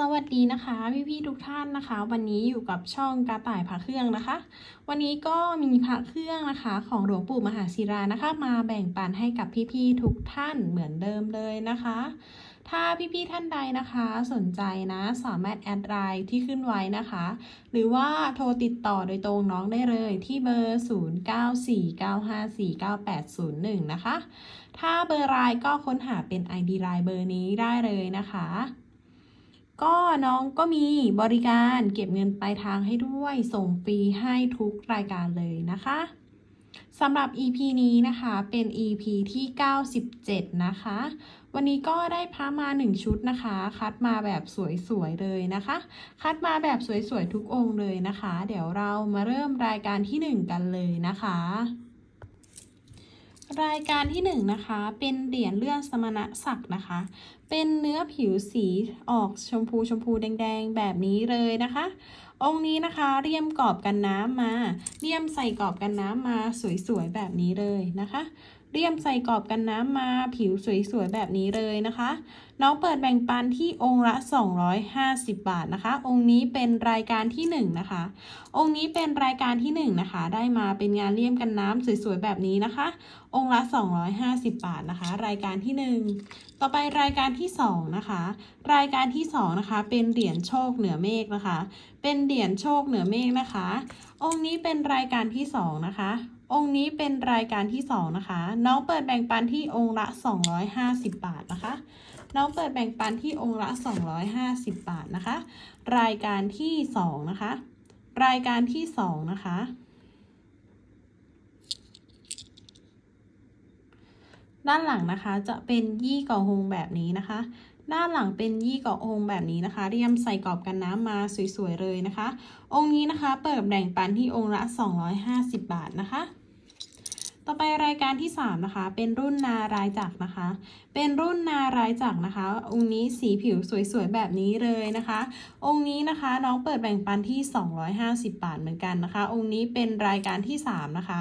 สวัสดีนะคะพี่ๆทุกท่านนะคะ วันนี้อยู่กับช่องกระต่ายพระเครื่องนะคะ วันนี้ก็มีพระเครื่องนะคะของหลวงปู่มหาศิรานะคะ มาแบ่งปันให้กับพี่ๆทุกท่านเหมือนเดิมเลยนะคะ ถ้าพี่ๆท่านใดนะคะสนใจนะสามารถแอดไลน์ที่ขึ้นไว้นะคะ หรือว่าโทรติดต่อโดยตรงน้องได้เลยที่เบอร์ 0949549801 นะคะ ถ้าเบอร์ไลน์ก็ค้นหาเป็น ID ไลน์เบอร์นี้ได้เลยนะคะ ก็น้องก็มีบริการเก็บเงินปลายทางให้ด้วย ส่งฟรีให้ทุกรายการเลยนะคะสำหรับ EP นี้นะคะเป็น EP ที่ 97 นะคะ วันนี้ก็ได้พระมา 1 ชุดนะคะ คัดมาแบบสวยๆเลยนะคะ คัดมาแบบสวยๆทุกองค์เลยนะคะ เดี๋ยวเรามาเริ่มรายการที่ 1 กันเลยนะคะ รายการที่1นะคะเป็นเหรียญเลื่อนสมณศักดิ์นะคะ เป็นเนื้อผิวสีออกชมพูชมพูแดงๆ แบบนี้เลยนะคะ องค์นี้นะคะเรียมกรอบกันน้ำมา เรียมใส่กรอบกันน้ำมาสวยๆ แบบนี้เลยนะคะ เรียมใส่กรอบกันน้ำมาผิวสวยๆแบบนี้เลยนะคะ น้องเปิดแบ่งปันที่องค์ละ 250 บาทนะคะ องค์นี้เป็นรายการที่1นะคะ องค์นี้เป็นรายการที่1นะคะ ได้มาเป็นงานเลี่ยมกันน้ำสวยๆแบบนี้นะคะ องค์ละ 250 บาทนะคะ รายการที่ 1 ต่อไปรายการที่2นะคะ รายการที่2นะคะ เป็นเหรียญโชคเหนือเมฆนะคะ เป็นเหรียญโชคเหนือเมฆนะคะ องค์นี้เป็นรายการที่2นะคะ องค์นี้เป็นรายการที่ 2 นะคะ น้องเปิดแบ่งปันที่องค์ละ 250 บาทนะคะ น้องเปิดแบ่งปันที่องค์ละ 250 บาทนะคะ รายการที่ 2 นะคะ รายการที่ 2 นะคะ ด้านหลังนะคะจะเป็นยี่เกาหงแบบนี้นะคะ ด้านหลังเป็นยี่เกาหงแบบนี้นะคะ เรียมใส่กรอบกันน้ำมาสวยๆเลยนะคะ องค์นี้นะคะเปิดแบ่งปันที่องค์ละ 250 บาทนะคะ ต่อไปรายการที่ 3 นะคะ เป็นรุ่นนารายจักนะคะ เป็นรุ่นนารายจักนะคะ องค์นี้สีผิวสวยๆแบบนี้เลยนะคะ องค์นี้นะคะน้องเปิดแบ่งปันที่ 250 บาทเหมือนกันนะคะ องค์นี้เป็นรายการที่ 3 นะคะ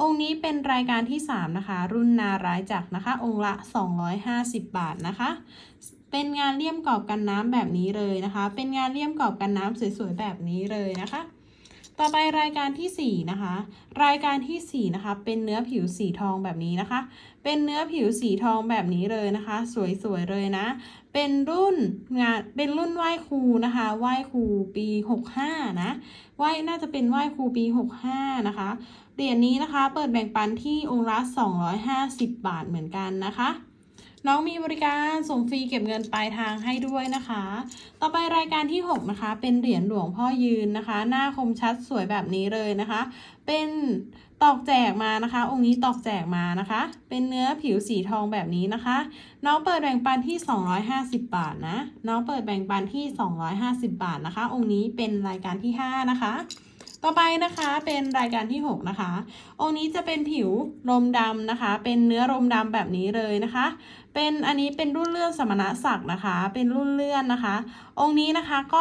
องค์นี้เป็นรายการที่ 3 นะคะ รุ่นนารายจักนะคะ องค์ละ 250 บาทนะคะเป็นงานเลี่ยมกรอบกันน้ำแบบนี้เลยนะคะ เป็นงานเลี่ยมกรอบกันน้ำสวยๆแบบนี้เลยนะคะ ต่อไปรายการที่ 4 นะคะ รายการที่ 4 นะคะ เป็นเนื้อผิวสีทองแบบนี้นะคะ เป็นเนื้อผิวสีทองแบบนี้เลยนะคะ สวยๆเลยนะ เป็นรุ่นงานเป็นรุ่นไหว้ครูนะคะไหว้ครูปี 65 นะไหว้น่าจะเป็นไหว้ครูปี 65 นะคะเหรียญนี้นะคะ เปิดแบ่งปันที่องค์ละ250 บาทเหมือนกันนะคะ น้องมีบริการส่งฟรีเก็บเงินปลายทางให้ด้วยนะคะ ต่อไปรายการที่ 6 นะคะ เป็นเหรียญหลวงพ่อยืนนะคะ หน้าคมชัดสวยแบบนี้เลยนะคะ เป็นตอกแจกมานะคะ องค์นี้ตอกแจกมานะคะ เป็นเนื้อผิวสีทองแบบนี้นะคะ น้องเปิดแบ่งปันที่ 250 บาทนะ น้องเปิดแบ่งปันที่ 250 บาทนะคะ องค์นี้เป็นรายการที่ 5 นะคะต่อไปนะคะเป็นรายการที่ 6 นะคะ องค์นี้จะเป็นผิวลมดำนะคะ เป็นเนื้อลมดำแบบนี้เลยนะคะ เป็นอันนี้เป็นรุ่นเลื่อนสมณศักดิ์นะคะ เป็นรุ่นเลื่อนนะคะ องค์นี้นะคะก็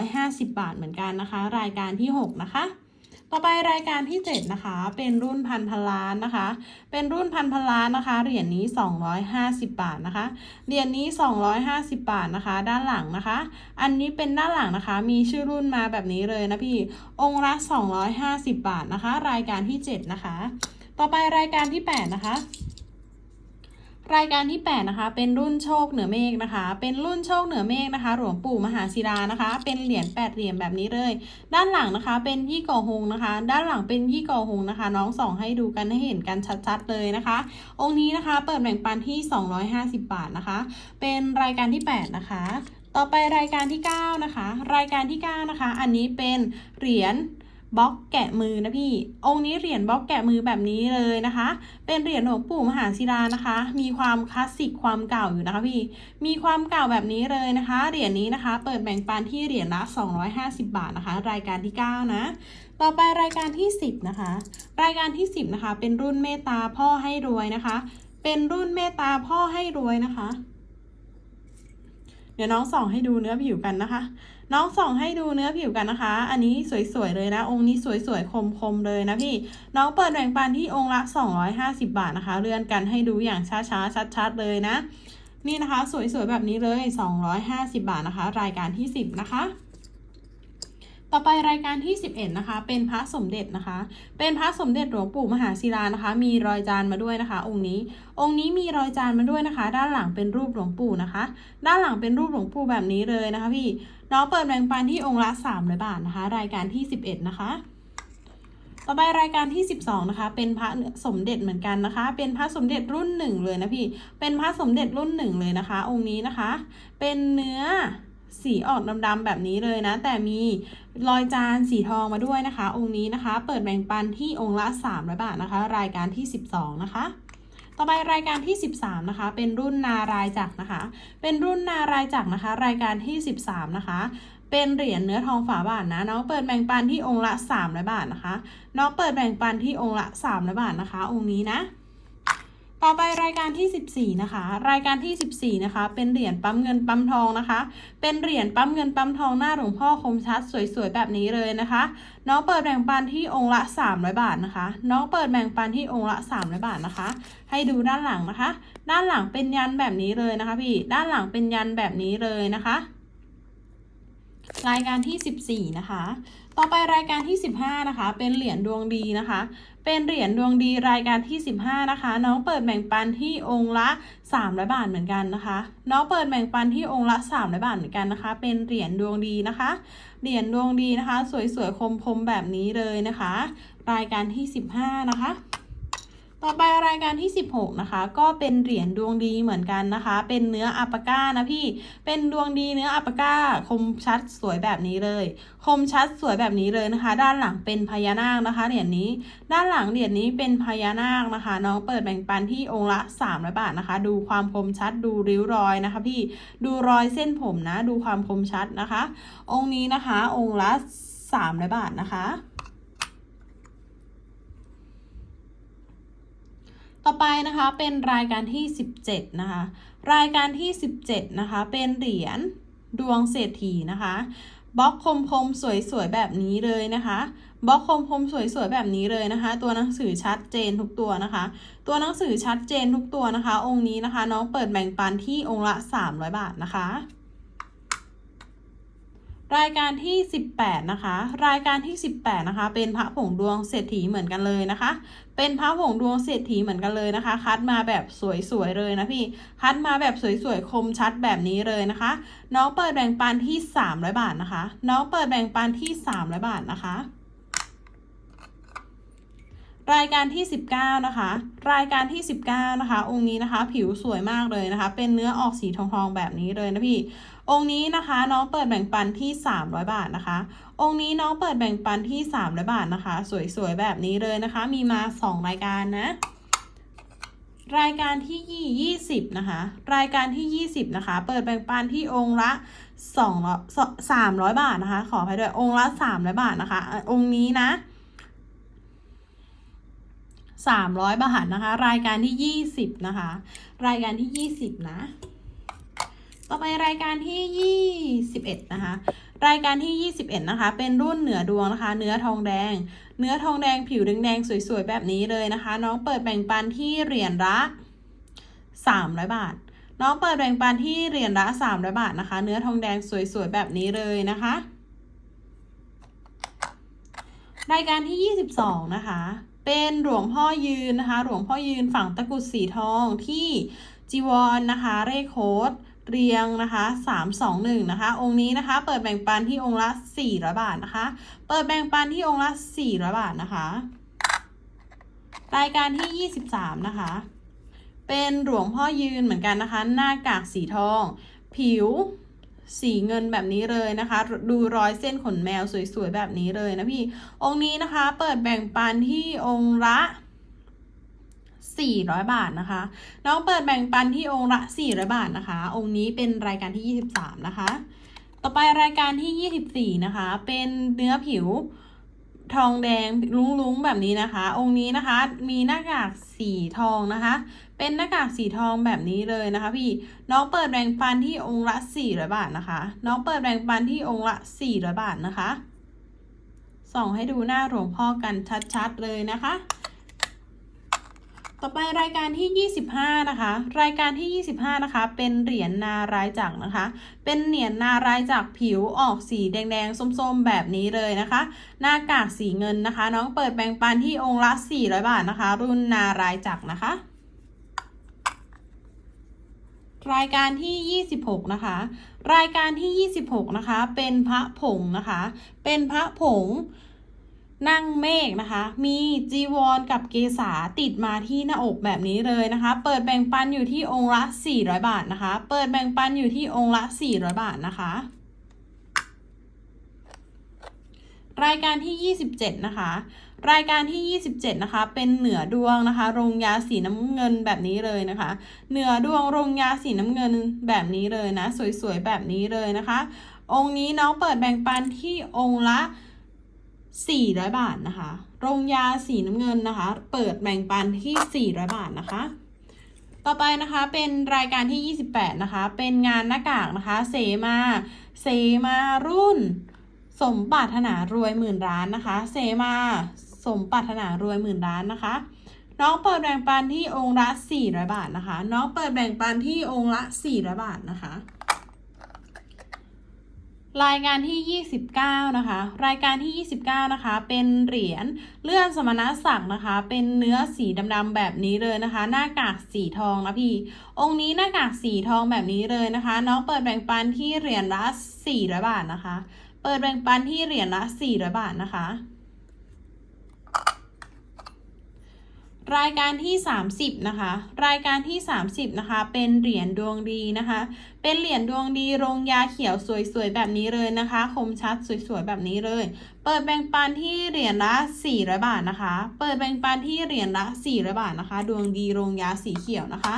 250 บาทเหมือนกันนะคะ รายการที่ 6 นะคะ ต่อไปรายการที่ 7 นะคะ เป็นรุ่นพันพล้านนะคะ เป็นรุ่นพันพล้านนะคะ เหรียญนี้ 250 บาทนะคะ เหรียญนี้ 250 บาทนะคะ ด้านหลังนะคะ อันนี้เป็นด้านหลังนะคะ มีชื่อรุ่นมาแบบนี้เลยนะพี่ องค์ละ250 บาทนะคะ รายการที่ 7 นะคะ ต่อไปรายการที่ 8 นะคะ รายการที่ 8 นะคะ เป็นรุ่นโชคเหนือเมฆนะคะ เป็นรุ่นโชคเหนือเมฆนะคะ หลวงปู่มหาศิลานะคะ เป็นเหรียญ8เหรียญแบบนี้เลย ด้านหลังนะคะ เป็นยี่ก่อหงนะคะ ด้านหลังเป็นยี่ก่อหงนะคะ น้องสองให้ดูกันให้เห็นกันชัดๆเลยนะคะ องค์นี้นะคะเปิดแบ่งปันที่ 250 บาทนะคะ เป็นรายการที่ 8 นะคะ ต่อไปรายการที่ 9 นะคะ รายการที่ 9 นะคะ อันนี้เป็นเหรียญ บล็อกแกะมือนะพี่ องค์นี้เหรียญบล็อกแกะมือแบบนี้เลยนะคะ เป็นเหรียญหลวงปู่มหาศิลานะคะ มีความคลาสสิกความเก่าอยู่นะคะพี่ มีความเก่าแบบนี้เลยนะคะ เหรียญนี้นะคะ เปิดแบ่งปันที่เหรียญละ 250 บาทนะคะ รายการที่ 9 นะ ต่อไปรายการที่ 10 นะคะ รายการที่ 10 นะคะ เป็นรุ่นเมตตาพ่อให้รวยนะคะ เป็นรุ่นเมตตาพ่อให้รวยนะคะ เดี๋ยวน้องส่องให้ดูเนื้อผิวกันนะคะ น้องส่องให้ดูเนื้อผิวกันนะคะ อันนี้สวยๆเลยนะ องค์นี้สวยๆคมๆเลยนะพี่ น้องเปิดแบ่งปันที่องค์ละ 250 บาทนะคะ เลื่อนกันให้ดูอย่างช้าๆ ชัดๆ เลยนะ นี่นะคะ สวยๆแบบนี้เลย 250 บาทนะคะ รายการที่ 10 นะคะต่อไปรายการที่ 11 นะคะ เป็นพระสมเด็จนะคะ เป็นพระสมเด็จหลวงปู่มหาศิลานะคะ มีรอยจานมาด้วยนะคะ องค์นี้ องค์นี้มีรอยจานมาด้วยนะคะ ด้านหลังเป็นรูปหลวงปู่นะคะ ด้านหลังเป็นรูปหลวงปู่แบบนี้เลยนะคะพี่น้องเปิดแบ่งปันที่องค์ละ300บาทนะคะ รายการที่ 11 นะคะ ต่อไปรายการที่ 12 นะคะ เป็นพระสมเด็จเหมือนกันนะคะ เป็นพระสมเด็จรุ่นหนึ่งเลยนะพี่ เป็นพระสมเด็จรุ่นหนึ่งเลยนะคะ องค์นี้นะคะ เป็นเนื้อสีออกดำๆแบบนี้เลยนะ แต่มีรอยจานสีทองมาด้วยนะคะ องค์นี้นะคะ เปิดแบ่งปันที่องค์ละ300บาทนะคะ รายการที่ 12 นะคะ ต่อไปรายการที่ 13 นะคะ เป็นรุ่นนารายจักรนะคะ เป็นรุ่นนารายจักรนะคะ รายการที่ 13 นะคะ เป็นเหรียญเนื้อทองฝาบาทนะน้องเปิดแบ่งปันที่องค์ละ300บาทนะคะ น้องเปิดแบ่งปันที่องค์ละ300บาทนะคะ องค์นี้นะ ต่อไปรายการที่ 14 นะคะ รายการที่ 14 นะคะ เป็นเหรียญปั๊มเงินปั๊มทองนะคะ เป็นเหรียญปั๊มเงินปั๊มทองหน้าหลวงพ่อคมชัดสวยๆแบบนี้เลยนะคะ น้องเปิดแบ่งปันที่องค์ละ 300 บาทนะคะ น้องเปิดแบ่งปันที่องค์ละ 300 บาทนะคะ ให้ดูด้านหลังนะคะ ด้านหลังเป็นยันแบบนี้เลยนะคะพี่ ด้านหลังเป็นยันแบบนี้เลยนะคะ รายการที่ 14 นะคะ ต่อไปรายการที่ 15 นะคะ เป็นเหรียญดวงดีนะคะ เป็นเหรียญดวงดีรายการที่ 15 นะคะ น้องเปิดแบ่งปันที่องค์ละ300บาทเหมือนกันนะคะ น้องเปิดแบ่งปันที่องค์ละ300บาทเหมือนกันนะคะ เป็นเหรียญดวงดีนะคะ เหรียญดวงดีนะคะ สวยๆคมๆแบบนี้เลยนะคะ รายการที่ 15 นะคะ ต่อไปรายการที่ 16 นะคะ ก็เป็นเหรียญดวงดีเหมือนกันนะคะ เป็นเนื้ออัปปาก้านะพี่ เป็นดวงดีเนื้ออัปปาก้าคมชัดสวยแบบนี้เลย คมชัดสวยแบบนี้เลยนะคะ ด้านหลังเป็นพญานาคนะคะเหรียญนี้ ด้านหลังเหรียญนี้เป็นพญานาคนะคะ น้องเปิดแบ่งปันที่องค์ละ300บาทนะคะ ดูความคมชัดดูริ้วรอยนะคะ พี่ดูรอยเส้นผมนะ ดูความคมชัดนะคะ องค์นี้นะคะ องค์ละ300บาทนะคะ ต่อ ไปนะคะเป็นรายการที่ 17 นะคะ รายการที่ 17 นะคะ เป็นเหรียญดวงเศรษฐีนะคะบล็อกคมคมสวยๆแบบนี้เลยนะคะบล็อกคมคมสวยๆแบบนี้เลยนะคะ ตัวหนังสือชัดเจนทุกตัวนะคะ ตัวหนังสือชัดเจนทุกตัวนะคะ องค์นี้นะคะ น้องเปิดแบ่งปันที่องค์ละ 300 บาทนะคะ รายการที่ 18 นะคะ รายการที่ 18 นะคะ เป็นพระผงดวงเศรษฐีเหมือนกันเลยนะคะ เป็นพระผงดวงเศรษฐีเหมือนกันเลยนะคะ คัดมาแบบสวยๆเลยนะพี่ คัดมาแบบสวยๆคมชัดแบบนี้เลยนะคะ น้องเปิดแบ่งปันที่ 300 บาทนะคะ น้องเปิดแบ่งปันที่ 300 บาทนะคะรายการที่ 19 นะคะ รายการที่ 19 นะคะ องค์นี้นะคะ ผิวสวยมากเลยนะคะ เป็นเนื้อออกสีทองๆแบบนี้เลยนะพี่ องค์นี้นะคะน้องเปิดแบ่งปันที่ 300 บาทนะคะ องค์นี้น้องเปิดแบ่งปันที่ 300 บาทนะคะ สวยๆแบบนี้เลยนะคะ มีมา 2 รายการนะ รายการที่ 20 นะคะ รายการที่ 20 นะคะ เปิดแบ่งปันที่องค์ละ2 300 บาทนะคะ ขออภัยด้วยองค์ละ300บาทนะคะอะองค์นี้นะ300 บาทนะคะ รายการที่ 20 นะคะ รายการที่ 20 นะ ต่อไปรายการที่ 21 นะคะ รายการที่ 21 นะคะ เป็นรุ่นเหนือดวงนะคะ เนื้อทองแดง เนื้อทองแดงผิวแดงๆสวยๆ แบบนี้เลยนะคะ น้องเปิดแบ่งปันที่เหรียญละ300 บาท น้องเปิดแบ่งปันที่เหรียญละ300 บาทนะคะ เนื้อทองแดงสวยๆ แบบนี้เลยนะคะ รายการที่ 22 นะคะ เป็นหลวงพ่อยืนนะคะ หลวงพ่อยืนฝั่งตะกุดสีทองที่จีวรนนะคะเลขโค้ด เรียงนะคะ321นะคะ องค์นี้นะคะ เปิดแบ่งปันที่องค์ละ 400 บาทนะคะ เปิดแบ่งปันที่องค์ละ 400 บาทนะคะ รายการที่ 23 นะคะ เป็นหลวงพ่อยืนเหมือนกันนะคะ หน้ากากสีทอง ผิวสีเงินแบบนี้เลยนะคะ ดูรอยเส้นขนแมวสวยๆแบบนี้เลยนะพี่ องค์นี้นะคะ เปิดแบ่งปันที่องค์ละ 400 บาทนะคะน้องเปิดแบ่งปันที่องค์ละ 400 บาทนะคะ องค์นี้เป็นรายการที่ 23 นะคะ ต่อไปรายการที่ 24 นะคะ เป็นเนื้อผิวทองแดงลุ้งๆแบบนี้นะคะ องค์นี้นะคะมีหน้ากากสีทองนะคะ เป็นหน้ากากสีทองแบบนี้เลยนะคะ พี่น้องเปิดแบ่งปันที่องค์ละ400บาทนะคะ น้องเปิดแบ่งปันที่องค์ละ400บาทนะคะส่องให้ดูหน้าหลวงพ่อกันชัดๆเลยนะคะ ต่อไปรายการที่ 25 นะคะ รายการที่ 25 นะคะ เป็นเหรียญนารายจักรนะคะ เป็นเหรียญนารายจักรผิวออกสีแดงๆ ส้มๆ แบบนี้เลยนะคะ หน้ากากสีเงินนะคะ น้องเปิดแบ่งปันที่องค์ละ 400 บาทนะคะ รุ่นนารายจักรนะคะ รายการที่ 26 นะคะ รายการที่ 26 นะคะ เป็นพระผงนะคะ เป็นพระผง นั่งเมฆนะคะ มีจีวรกับเกษาติดมาที่หน้าอกแบบนี้เลยนะคะ เปิดแบ่งปันอยู่ที่องค์ละ 400 บาทนะคะ เปิดแบ่งปันอยู่ที่องค์ละ 400 บาทนะคะ รายการที่ 27 นะคะ รายการที่ 27 นะคะ เป็นเหนือดวงนะคะ โรงยาสีน้ำเงินแบบนี้เลยนะคะ เหนือดวงโรงยาสีน้ำเงินแบบนี้เลยนะ สวยๆแบบนี้เลยนะคะ องค์นี้น้องเปิดแบ่งปันที่องค์ละ 400 บาทนะคะ โรงยาสีน้ำเงินนะคะ เปิดแบ่งปันที่ 400 บาทนะคะ ต่อไปนะคะเป็นรายการที่ 28 นะคะ เป็นงานหน้ากากนะคะ เสมา เสมารุ่น สมปรารถนารวยหมื่นล้านนะคะ เสมา สมปรารถนารวยหมื่นล้านนะคะ น้องเปิดแบ่งปันที่องค์ละ400 บาทนะคะ น้องเปิดแบ่งปันที่องค์ละ400 บาทนะคะ รายการที่ 29 นะคะ รายการที่ 29 นะคะ เป็นเหรียญเลื่อนสมณศักดิ์นะคะ เป็นเนื้อสีดำๆแบบนี้เลยนะคะ หน้ากากสีทองนะพี่ องค์นี้หน้ากากสีทองแบบนี้เลยนะคะ น้องเปิดแบ่งปันที่เหรียญละ400บาทนะคะ เปิดแบ่งปันที่เหรียญละ400บาทนะคะ รายการที่ 30 นะคะ รายการที่ 30 นะคะ เป็นเหรียญดวงดีนะคะ เป็นเหรียญดวงดีโรงยาเขียวสวยๆ แบบนี้เลยนะคะ คมชัดสวยๆ แบบนี้เลย เปิดแบ่งปันที่เหรียญละ400บาทนะคะ เปิดแบ่งปันที่เหรียญละ400บาทนะคะ ดวงดีโรงยาสีเขียวนะคะ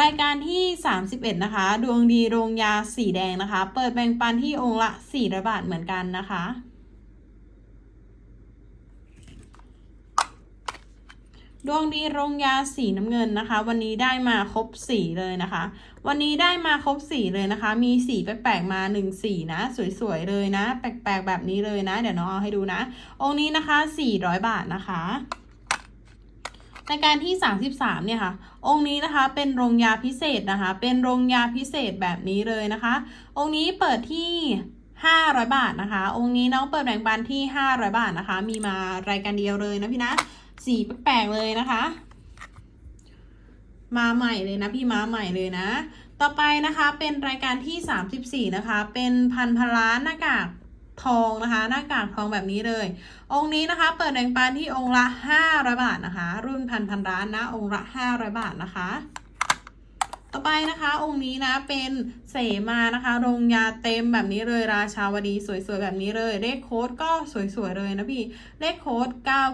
รายการที่ 31 นะคะ ดวงดีโรงยาสีแดงนะคะ เปิดแบ่งปันที่องค์ละ400บาทเหมือนกันนะคะ ดวงดีโรงยาสีน้ำเงินนะคะ วันนี้ได้มาครบสีเลยนะคะ วันนี้ได้มาครบสีเลยนะคะ มีสีแปลกๆมาหนึ่งสีนะ สวยๆเลยนะ แปลกๆแบบนี้เลยนะ เดี๋ยวน้องเอาให้ดูนะ องค์นี้นะคะ400บาทนะคะรายการที่ 33 เนี่ยค่ะ องค์นี้นะคะเป็นโรงยาพิเศษนะคะ เป็นโรงยาพิเศษแบบนี้เลยนะคะ องค์นี้เปิดที่500 บาทนะคะ องค์นี้น้องเปิดแบ่งปันที่ 500 บาทนะคะ มีมารายการเดียวเลยนะพี่นะ สีแปลกๆเลยนะคะ มาใหม่เลยนะพี่มาใหม่เลยนะ ต่อไปนะคะเป็นรายการที่ 34 นะคะ เป็นพันพล้านหน้ากากทองนะคะ หน้ากากทองแบบนี้เลย องค์นี้นะคะ เปิดแบ่งปันที่องค์ละ500บาทนะคะ รุ่นพันพันร้านนะองค์ละ500บาทนะคะ ต่อไปนะคะ องค์นี้นะเป็นเสมานะคะโรงยาเต็มแบบนี้เลยราชาวดีสวยๆแบบนี้เลย เลขโค้ดก็สวยๆเลยนะพี่เลขโค้ด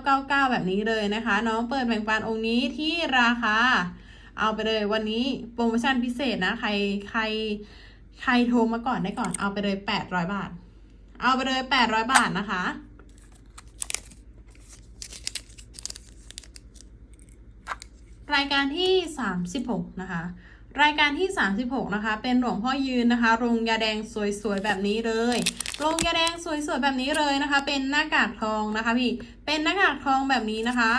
999 แบบนี้เลยนะคะ น้องเปิดแบ่งปันองค์นี้ที่ราคาเอาไปเลยวันนี้โปรโมชั่นพิเศษนะ ใครใครใครโทรมาก่อนได้ก่อนเอาไปเลย 800 บาท เอาไปเลย 800 บาทนะคะรายการที่ 36 นะคะ รายการที่ 36 นะคะ เป็นหลวงพ่อยืนนะคะโรงยาแดงสวยๆแบบนี้เลยโรงยาแดงสวยๆแบบนี้เลยนะคะ เป็นหน้ากากทองนะคะพี่ เป็นหน้ากากทองแบบนี้นะคะ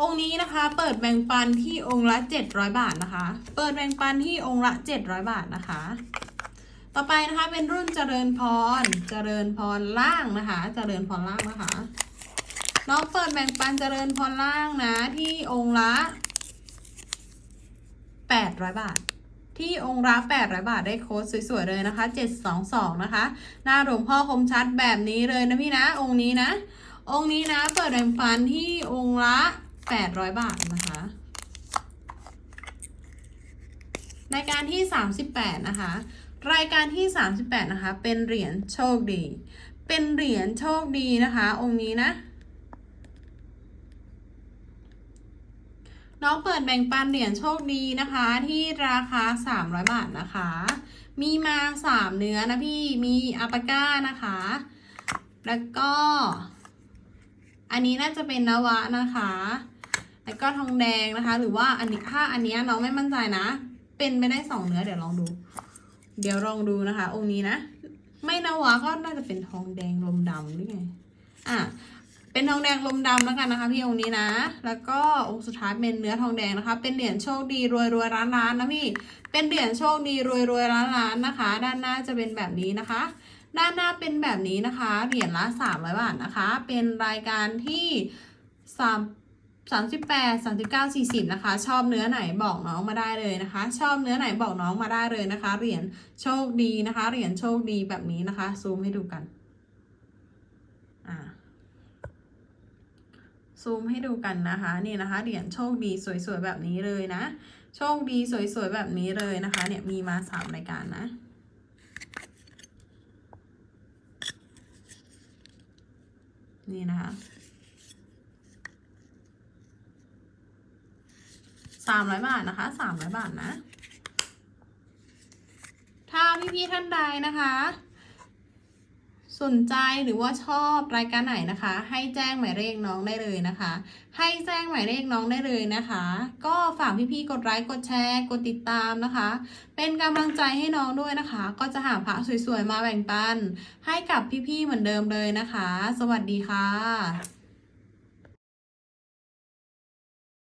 องค์นี้นะคะเปิดแบ่งปันที่องค์ละ 700 บาทนะคะ เปิดแบ่งปันที่องค์ละ 700 บาทนะคะ ต่อไปนะคะเป็นรุ่นเจริญพร เจริญพรล่างนะคะ เจริญพรล่างนะคะน้องเปิดแบ่งปันเจริญพรล่างนะที่องค์ละ 800 บาท ที่องค์ละ800 บาทได้โค้ดสวยๆเลยนะคะ 722 นะคะ หน้าหลวงพ่อคมชัดแบบนี้เลยนะพี่นะ องค์นี้นะ องค์นี้นะ เปิดแบ่งปันที่องค์ละ 800 บาทนะคะรายการที่ 38 นะคะ รายการที่ 38 นะคะ เป็นเหรียญโชคดี เป็นเหรียญโชคดีนะคะ องค์นี้นะ น้องเปิดแบ่งปันเหรียญโชคดีนะคะที่ราคา 300 บาทนะคะ มีมา 3 เนื้อนะพี่มีอัปปาก้านะคะ แล้วก็ อันนี้น่าจะเป็นนวะนะคะ แล้วก็ทองแดงนะคะ หรือว่าอันนี้ถ้าอันเนี้ยน้องไม่มั่นใจนะ เป็นไปได้สองเนื้อเดี๋ยวลองดู เดี๋ยวลองดูนะคะ องค์นี้นะ ไม่นวะก็น่าจะเป็นทองแดงลมดำหรือไงอะ เป็นทองแดงลมดำแล้วกันนะคะ พี่องค์นี้นะ แล้วก็องค์สุดท้ายเป็นเนื้อทองแดงนะคะ เป็นเหรียญโชคดีรวยรวยร้านร้านนะพี่ เป็นเหรียญโชคดีรวยรวยร้านร้านนะคะ ด้านหน้าจะเป็นแบบนี้นะคะ ด้านหน้าเป็นแบบนี้นะคะ เหรียญละ300บาทนะคะ เป็นรายการที่3 38 39 40นะคะ ชอบเนื้อไหนบอกน้องมาได้เลยนะคะ ชอบเนื้อไหนบอกน้องมาได้เลยนะคะ เหรียญโชคดีนะคะ เหรียญโชคดีแบบนี้นะคะ ซูมให้ดูกัน อ่า ซูมให้ดูกันนะคะนี่นะคะเหรียญโชคดีสวยๆแบบนี้เลยนะ โชคดีสวยๆแบบนี้เลยนะคะเนี่ยมีมาสามรายการนะนี่นะคะสามร้อยบาทนะคะสามร้อยบาทนะ ถ้าพี่ๆท่านใดนะคะ สนใจหรือว่าชอบรายการไหนนะคะ ให้แจ้งหมายเลขน้องได้เลยนะคะ ให้แจ้งหมายเลขน้องได้เลยนะคะ ก็ฝากพี่ๆกดไลค์กดแชร์ กดติดตามนะคะ เป็นกำลังใจให้น้องด้วยนะคะ ก็จะหาพระสวยๆมาแบ่งปัน ให้กับพี่ๆเหมือนเดิมเลยนะคะ สวัสดีค่ะ